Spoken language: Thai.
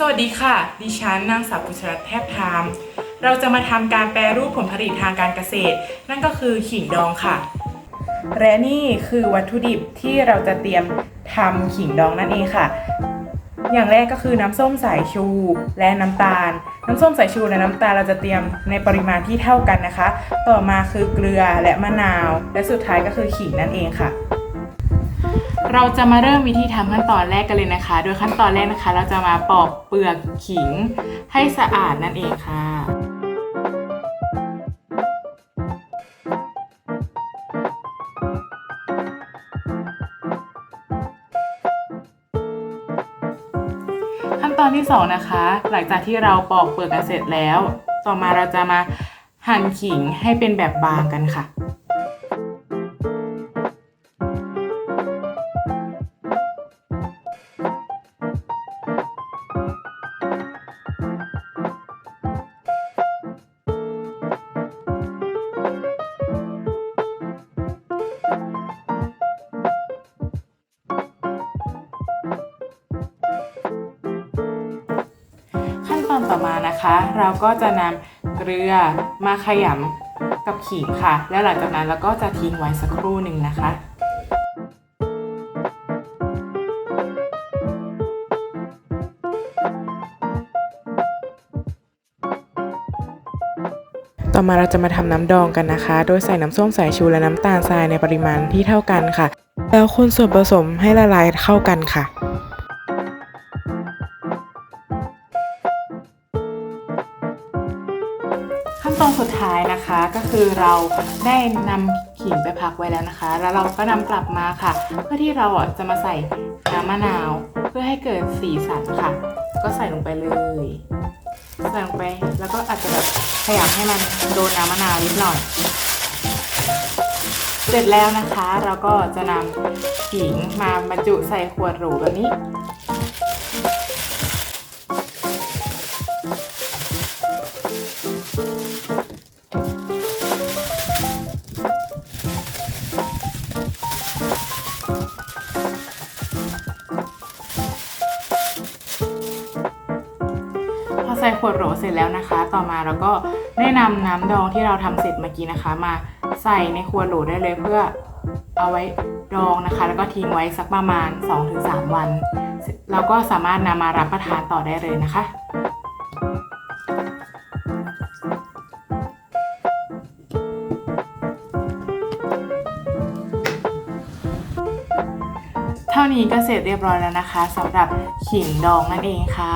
สวัสดีค่ะ ดิฉันนางสาวกุชรัตแทบทาม เราจะมาทำการแปรรูปผลผลิตทางการเกษตร นั่นก็คือขิงดองค่ะ และนี่คือวัตถุดิบที่เราจะเตรียมทำขิงดองนั่นเองค่ะ อย่างแรกก็คือน้ำส้มสายชูและน้ำตาล น้ำส้มสายชูและน้ำตาลเราจะเตรียมในปริมาณที่เท่ากันนะคะ ต่อมาคือเกลือและมะนาว และสุดท้ายก็คือขิงนั่นเองค่ะ เราจะมาเริ่มวิธีทำขั้นตอนแรกกันเลยนะคะ โดยขั้นตอนแรกนะคะ เราจะมาปอกเปลือกขิงให้สะอาดนั่นเองค่ะขั้นตอนที่สองนะคะ หลังจากที่เราปอกเปลือกกันเสร็จแล้ว ต่อมาเราจะมาหั่นขิงให้เป็นแบบบางกันค่ะ ต่อมานะคะ เราก็จะนำเกลือมาขยำกับขิงค่ะ แล้วหลังจากนั้นเราก็จะทิ้งไว้สักครู่หนึ่งนะคะต่อมาเราจะมาทำน้ำดองกันนะคะ โดยใส่น้ำส้มสายชูและน้ำตาลทรายในปริมาณที่เท่ากันค่ะ แล้วคนส่วนผสมให้ละลายเข้ากันค่ะ ขั้นตอนสุดท้ายนะคะก็คือเราได้นำขิงไปพักไว้แล้วนะคะ แล้วเราก็นำกลับมาค่ะ เพื่อที่เราอะจะมาใส่น้ำมะนาว เพื่อให้เกิดสีสันค่ะ ก็ใส่ลงไปเลยใส่ลงไปแล้วก็อาจจะแบบขยำให้มันโดนน้ำมะนาวนิดหน่อย เสร็จแล้วนะคะ เราก็จะนำขิงมาบรรจุใส่ขวดโหลแบบนี้ ขวดโหลเสร็จแล้วนะคะ ต่อมาเราก็ได้นำน้ำดองที่เราทำเสร็จเมื่อกี้นะคะ มาใส่ในขวดโหลได้เลยเพื่อเอาไว้ดองนะคะ แล้วก็ทิ้งไว้สักประมาณ 2-3 วัน เราก็สามารถนำมารับประทานต่อได้เลยนะคะเท่านี้ก็เสร็จเรียบร้อยแล้วนะคะสำหรับขิงดองนั่นเองค่ะ